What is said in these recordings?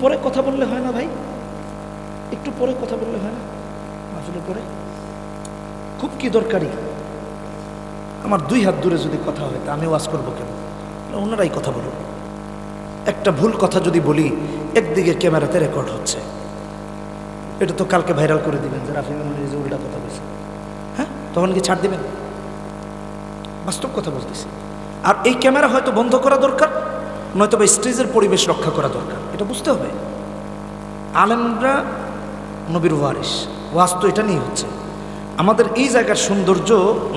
পরে কথা বললে হয় না ভাই? একটু পরে কথা বললে হয় না? আসলে পরে? খুব কি দরকারি? আমার দুই হাত দূরে যদি কথা হয়, তা আমি ওয়াজ করব কেন? ওনারাই কথা বলুন একটা ভুল কথা যদি বলি, একদিকে ক্যামেরাতে রেকর্ড হচ্ছে। এটা তো কালকে ভাইরাল করে দিবেন যে রাফি যে উল্টা কথা বলছে। হ্যাঁ? তখন কি ছাড় দিবেন? বাস্তব কথা বলতেছি। আর এই ক্যামেরা হয়তো বন্ধ করা দরকার নয়তো বা স্টেজের পরিবেশ রক্ষা করা দরকার। এটা বুঝতে হবে। আলেমরা নবীর ওয়ারিস ওয়াজ তো এটা নিয়ে হচ্ছে। আমাদের এই জায়গার সৌন্দর্য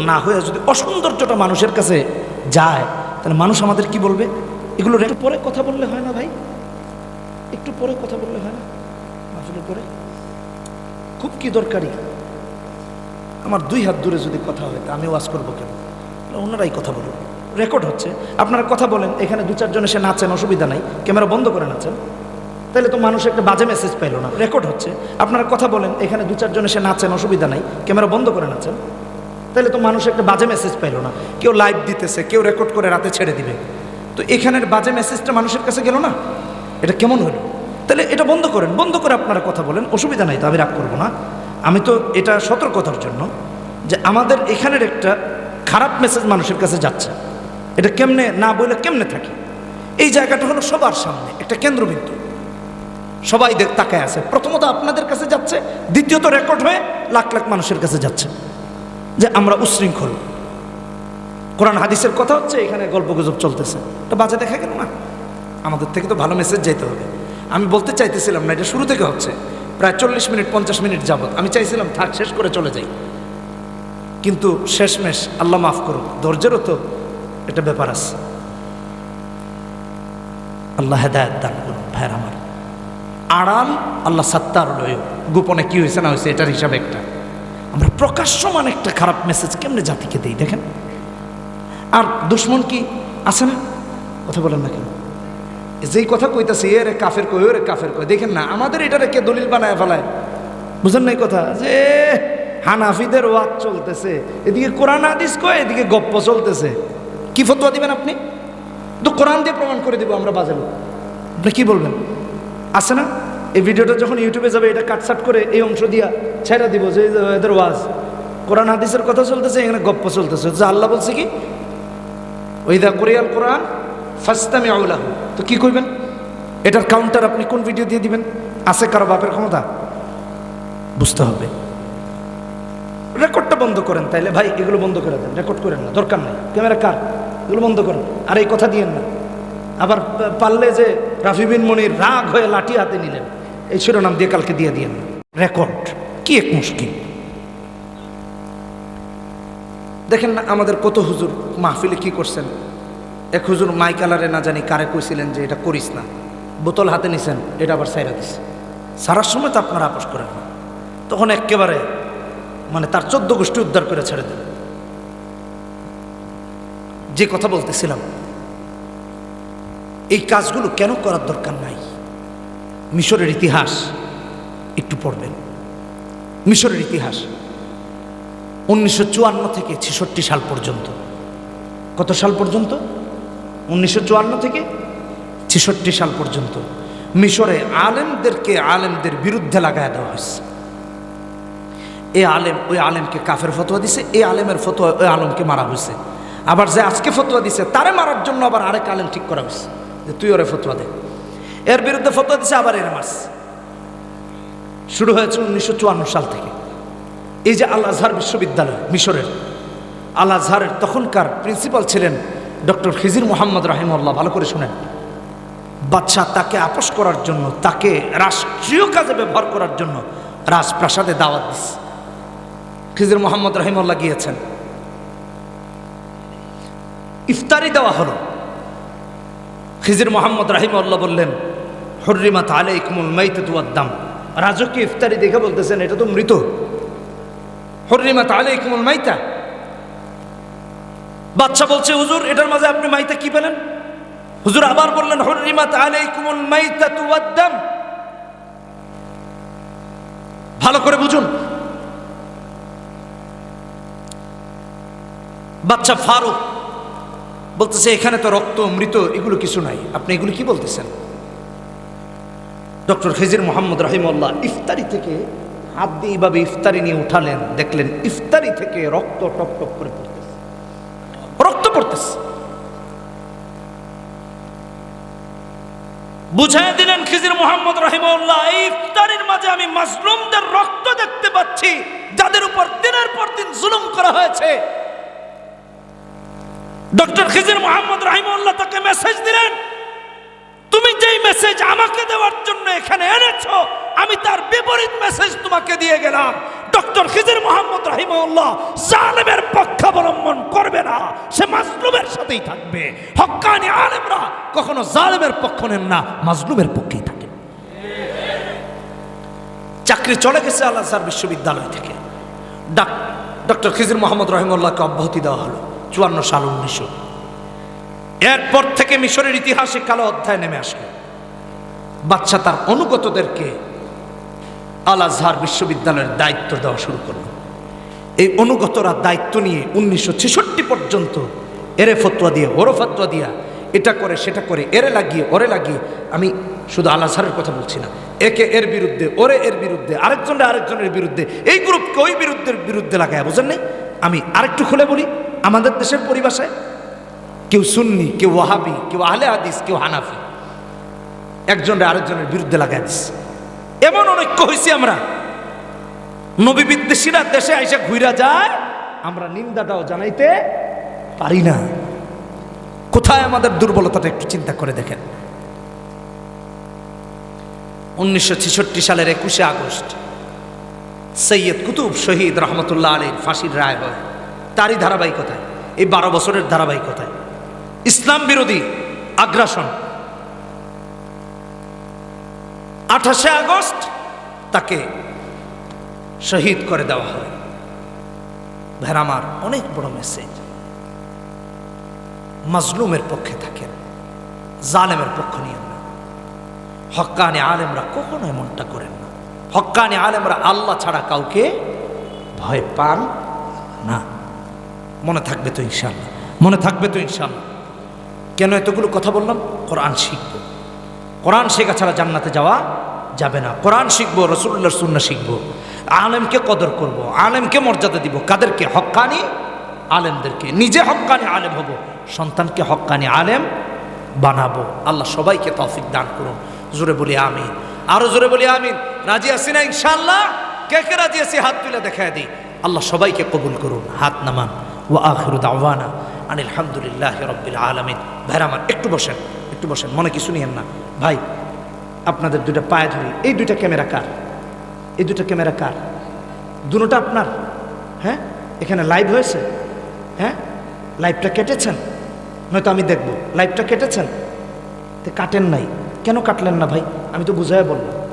না হয়ে যদি অসৌন্দর্যটা মানুষের কাছে যায়, তাহলে মানুষ আমাদের কি বলবে? এগুলো একটু পরে কথা বললে হয় না ভাই? একটু পরে কথা বললে হয় না? আসলে পরে? খুব কি দরকারি? আমার দুই হাত দূরে যদি কথা হয়, তা আমি ওয়াজ করব কেন? ওনারাই কথা বলুন রেকর্ড হচ্ছে। আপনারা কথা বলেন, এখানে দু চারজন এসে নাচেন অসুবিধা নাই। ক্যামেরা বন্ধ করে নাচেন তাহলে তো মানুষ একটা বাজে মেসেজ পাইলো না। রেকর্ড হচ্ছে। আপনারা কথা বলেন, এখানে দু চারজন এসে নাচেন অসুবিধা নাই। ক্যামেরা বন্ধ করে নাচেন তাহলে তো মানুষ একটা বাজে মেসেজ পাইলো না। কেউ লাইভ দিতেছে, কেউ রেকর্ড করে রাতে ছেড়ে দিবে। তো এখানের বাজে মেসেজটা মানুষের কাছে গেল না? এটা কেমন হলো? তাহলে এটা বন্ধ করেন। বন্ধ করে আপনারা কথা বলেন। অসুবিধা নাই তো, আমি রাগ করব না। আমি তো এটা সতর্কতার জন্য যে আমাদের এখানের একটা খারাপ মেসেজ মানুষের কাছে যাচ্ছে। এটা কেমনে না বলে কেমনে থাকে? এই জায়গাটা হলো সবার সামনে, একটা কেন্দ্রবিন্দু। সবাই দেখ তাকায় আছে। প্রথমত আপনাদের কাছে যাচ্ছে, দ্বিতীয়ত রেকর্ড হয়ে লাখ লাখ মানুষের কাছে যাচ্ছে যে আমরা উশৃঙ্খল। কোরআন হাদিসের কথা হচ্ছে, এখানে গল্প গুজব চলতেছে। এটা বাজে দেখা গেল না? আমাদের থেকে তো ভালো মেসেজ যেতে হবে। আমি বলতে চাইতেছিলাম না, এটা শুরু থেকে হচ্ছে। প্রায় চল্লিশ মিনিট, পঞ্চাশ মিনিট যাবত। আমি চাইছিলাম, থাক, শেষ করে চলে যাই। কিন্তু শেষমেশ আল্লাহ মাফ করুক, ধৈর্যেরও তো একটা ব্যাপার আছে। আল্লাহ হেদায়ত দান করুন ভাইয়ের আমার। আড়াল আল্লাহ সাত্তার লয় গোপনে কি হয়েছে না হয়েছে এটার হিসাবে একটা। আমরা প্রকাশ্যমান একটা খারাপ মেসেজ কেমনে জাতিকে দেই, দেখেন? আর দুশ্মন কি আছে না? কথা বলেন না কেন? যেই কথা কইতাছে, এ রে কাফের কই রে কাফের কই দেখেন না, আমাদের এটারে কে দলিল বানায় ফেলায়? বুঝেন না কথা? যে হানাফিদের ওয়াজ চলতেছে, এদিকে কোরআন হাদিস কয়, এদিকে গপ্প চলতেছে। কি ফতোয়া দিবেন আপনি? তো কোরআন দিয়ে প্রমাণ করে দিব আমরা বাজে লোক। আপনি কি বলবেন? আছে না? এই ভিডিওটা যখন ইউটিউবে যাবে, এটা কাটসাট করে এই অংশ দিয়া ছেড়ে দিব যে এদের ওয়াজ। কোরআন হাদিসের কথা চলতেছে, এখানে গপ্প চলতেছে। যে আল্লাহ বলছে কি? ওইদা কোরিয়াল কোরআন ফাস্তামি আউলাহ তো কি করবেন এটার কাউন্টার আপনি কোন ভিডিও দিয়ে দিবেন? আছে কারও বাপের ক্ষমতা? বুঝতে হবে। রেকর্ডটা বন্ধ করেন তাইলে। ভাই, এগুলো বন্ধ করে দেন। রেকর্ড করেন না, দরকার নাই। ক্যামেরা কার? এগুলো বন্ধ করেন। আর এই কথা দিয়েন না। আবার পারলে যে রাফি বিন মনির রাগ হয়ে লাঠি হাতে নিলেন, এই শিরোনাম দিয়ে কালকে দিয়ে দিয়েন। রেকর্ড, কি এক মুশকিল। দেখেন না, আমাদের কত হুজুর মাহফিলে কি করছেন? এক হুজুর মাইকালারে না জানি কারে কইছিলেন যে এটা করিস না। বোতল হাতে নিছেন, এটা আবার সাইরা দিস সারার সময় তো আপনারা আপোষ করেন না। তখন একেবারে মানে তার চোদ্দ গোষ্ঠী উদ্ধার করে ছেড়ে দেন যে কথা বলতেছিলাম, এই কাজগুলো কেন করার দরকার নাই? মিশরের ইতিহাস একটু পড়বেন। মিশরের ইতিহাস উনিশশো চুয়ান্ন থেকে ছেষট্টি সাল পর্যন্ত। কত সাল পর্যন্ত? উনিশশো চুয়ান্ন থেকে ছেষট্টি সাল পর্যন্ত। মিশরে আলেমদেরকে আলেমদের বিরুদ্ধে লাগায় দেওয়া হয়েছে। এ আলেম, ওই আলেমকে কাফের ফতোয়া দিছে, এ আলেমের ফতোয়া, ওই আলেমকে মারা হয়েছে। আবার যে আজকে ফতোয়া দিছে, তারে মারার জন্য আবার আরেক আলেম ঠিক করা হয়েছে। যে তুই ওরে ফতোয়া দে। এর বিরুদ্ধে ফতোয়া দিছে, আবার এর মাস শুরু হয়েছে উনিশশো চুয়ান্ন সাল থেকে। এই যে আল আজহার বিশ্ববিদ্যালয়, মিশরের। আল আজহারের তখনকার প্রিন্সিপাল ছিলেন ডক্টর খিজির মোহাম্মদ রাহিমুল্লাহ, ভালো করে শোনেন। বাচ্চা তাকে আপোষ করার জন্য, তাকে রাষ্ট্রীয় কাজে ব্যবহার করার জন্য রাজপ্রাসাদে দাওয়াত দিচ্ছে খিজির মোহাম্মদ রাহিমুল্লাহ গিয়েছেন। ইফতারি দেওয়া হলো। খিজির মোহাম্মদ রাহিমুল্লাহ বললেন, হর্রিমাত আলাইকুমুল মাইতে তুয়াদ্দাম রাজকীয় ইফতারি দেখে বলতেছেন, এটা তো মৃত। হরিমাত আলাইকুমুল মাইতা। বাচ্চা বলছে, হুজুর, এটার মাঝে আপনি মাইতা কি পেলেন? হুজুর আবার বললেন হরিমাত আলাইকুমুল মাইতা তুয়াদ্দাম ভালো করে বুঝুন। বাচ্চা ফারুক বলতেছে, এখানে তো রক্ত, মৃত, এগুলো কিছু নাই। আপনি এগুলো কি বলতেছেন? ডক্টর খিজির মোহাম্মদ রহিমউল্লাহ ইফতারি থেকে হাত দিয়ে এইভাবে ইফতারি নিয়ে উঠালেন, দেখলেন ইফতারি থেকে রক্ত টপ টপ করে পড়তেছে। রক্ত পড়তেছে। বুঝাই দিলেন খিজির মোহাম্মদ রহিমউল্লাহ, ইফতারির মাঝে আমি মাসলুমদের রক্ত দেখতে পাচ্ছি, যাদের উপর দিনের পর দিন জুলুম করা হয়েছে। ডক্টর খিজির মোহাম্মদ রহিমউল্লাহ তাকে মেসেজ দিলেন, তুমি যেই মেসেজ আমাকে দেওয়ার জন্য এখানে এনেছো, আমি তার বিপরীত মেসেজ তোমাকে দিয়ে গেলাম। ডক্টর খিজির মোহাম্মদ রাহিমউল্লাহ জালেমের পক্ষ অবলম্বন করবে না, সে মাজলুমের সাথেই থাকবে। হক্কানি আলেমরা কখনো জালেমের পক্ষ নেন না, মাজলুমের পক্ষেই থাকে। চাকরি চলে গেছে আল আজহার বিশ্ববিদ্যালয় থেকে। ডাক ডক্টর খিজির মোহাম্মদ রহিমউল্লাহকে অব্যাহতি দেওয়া হলো। চুয়ান্ন সাল উনিশশো। এরপর থেকে মিশরের ইতিহাসে কালো অধ্যায় নেমে আসলো। বাচ্চা তার অনুগতদেরকে আল আজহার বিশ্ববিদ্যালয়ের দায়িত্ব দেওয়া শুরু করল। এই অনুগতরা দায়িত্ব নিয়ে উনিশশো ছেষট্টি পর্যন্ত এরে ফতোয়া দিয়ে, ওরো ফতোয়া দিয়া, এটা করে, সেটা করে, এরে লাগিয়ে, ওরে লাগিয়ে, আমি শুধু আল আজহারের কথা বলছি না, একে এর বিরুদ্ধে, ওরে এর বিরুদ্ধে, আরেকজনের আরেকজনের বিরুদ্ধে, এই গ্রুপকে ওই বিরুদ্ধের বিরুদ্ধে লাগায় বুঝেন নাই? আমি আরেকটু খুলে বলি আমাদের দেশের পরিভাষায় কেউ সুন্নি, কেউ ওয়াহাবি, কেউ আহলে হাদিস, কেউ হানাফি। একজনের আরেকজনের বিরুদ্ধে লাগাই দিস এমন অনৈক্য হয়েছি আমরা। নবী বিদ্বেষীরা দেশে এসে ঘুরা যায়, আমরা নিন্দাটাও জানাইতে পারি না। কোথায় আমাদের দুর্বলতাটা একটু চিন্তা করে দেখেন। উনিশশো ছেষট্টি সালের একুশে আগস্ট, সৈয়দ কুতুব শহীদ রহমতুল্লাহ আলীর ফাঁসির রায় হয়। তারই ধারাবাহিকতায়, এই বারো বছরের ধারাবাহিকতায়। ইসলাম বিরোধী আগ্রাসন। আঠাশে আগস্ট তাকে শহীদ করে দেওয়া হয়। ভেরামার অনেক বড় মেসেজ মাজলুমের পক্ষে থাকেন, জালেমের পক্ষ নিয়েন না। হক্কানি আলেমরা কখনো এমনটা করেন না। হক্কানি আলেমরা আল্লাহ ছাড়া কাউকে ভয় পান না। মনে থাকবে তো ইনশাল্লাহ মনে থাকবে তো ইনশাল্লাহ কেন এতগুলো কথা বললাম? কোরআন শিখব। কোরআন শেখা ছাড়া জান্নাতে যাওয়া যাবে না। কোরআন শিখব রসুল্লাহর সুন্না শিখব। আলেমকে কদর করব। আলেমকে মর্যাদা দিব। কাদেরকে? হক্কানি আলেমদেরকে। নিজে হক্কানি আলেম হব, সন্তানকে হক্কানি আলেম বানাবো। আল্লাহ সবাইকে তৌফিক দান করুন। জোরে বলি আমি আরও জোরে বলি আমি রাজি আছি না ইনশাল্লাহ কে কে রাজি আছি? হাত তুলে দেখায় দিই। আল্লাহ সবাইকে কবুল করুন। হাত নামান। আখিরু দাওয়ানা আনিল হামদুলিল্লাহ রব্বিল আলমিন। ভাইরা আমার, একটু বসেন একটু বসেন, মনে কিছু নিয়েন না। ভাই, আপনাদের দুইটা পায়ে ধরি। এই দুইটা ক্যামেরা কার? এই দুটা ক্যামেরা কার? দুটোটা আপনার? হ্যাঁ? এখানে লাইভ হয়েছে? হ্যাঁ? লাইভটা কেটেছেন? নয়তো আমি দেখব। লাইভটা কেটেছেন? তো কাটেন নাই। কেন কাটলেন না ভাই? আমি তো বুঝাই বললাম।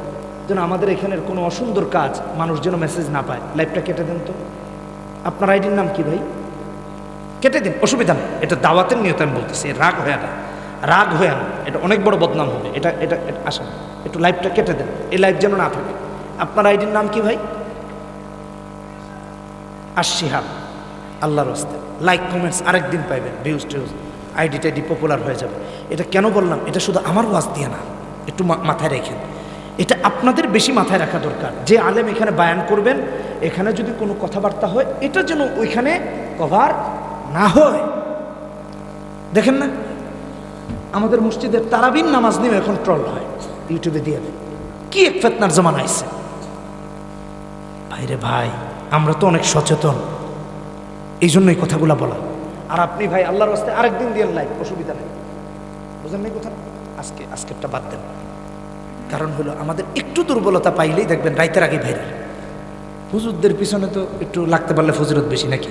যেন আমাদের এখানের কোনো অসুন্দর কাজ মানুষ যেন মেসেজ না পায়। লাইভটা কেটে দেন তো। আপনার আইডির নাম কি ভাই? কেটে দিন, অসুবিধা নেই। এটা দাওয়াতের নিয়ত আমি বলতেছি রাগ হয়ে না। রাগ হয়ে না, এটা অনেক বড় বদনাম হবে। এটা এটা আসেন, একটু লাইফটা কেটে দেন। এই লাইফ যেন না থাকে। আপনার আইডির নাম কি ভাই? আশিহাব, আল্লাহর রাস্তে লাইক কমেন্টস আরেকদিন পাইবেন। ভিউজ টিউজ, আইডি, টাইডি পপুলার হয়ে যাবে। এটা কেন বললাম? এটা শুধু আমার ওয়াজ দিয়ে না। একটু মাথায় রেখেন। এটা আপনাদের বেশি মাথায় রাখা দরকার। যে আলেম এখানে বায়ান করবেন, এখানে যদি কোনো কথাবার্তা হয়, এটা যেন ওইখানে কভার না হয়। দেখেন না, আমাদের মসজিদের তারাবিন নামাজ নিয়ে এখন ট্রল হয়। ইউটিউবে দিয়ে কি এক ফেতনার জমানা আইছে ভাইরে ভাই, আমরা তো অনেক সচেতন। এই জন্য এই কথাগুলো বলা। আর আপনি ভাই, আল্লাহর রাস্তায় আরেকদিন দিয়ে লাইক অসুবিধা নেই। বুঝেন নাই কথা? আজকে আজকেরটা বাদ দেন। কারণ হলো আমাদের একটু দুর্বলতা পাইলেই দেখবেন রাইতের আগে ভাইরাল। হুজুরদের পিছনে তো একটু লাগতে পারলে ফজিরত বেশি নাকি?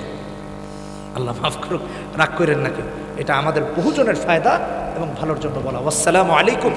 আল্লাহ মাফ করুক, রাগ করেন নাকি এটা আমাদের বহুজনের ফায়দা এবং ভালোর জন্য বলা। আসসালামু আলাইকুম।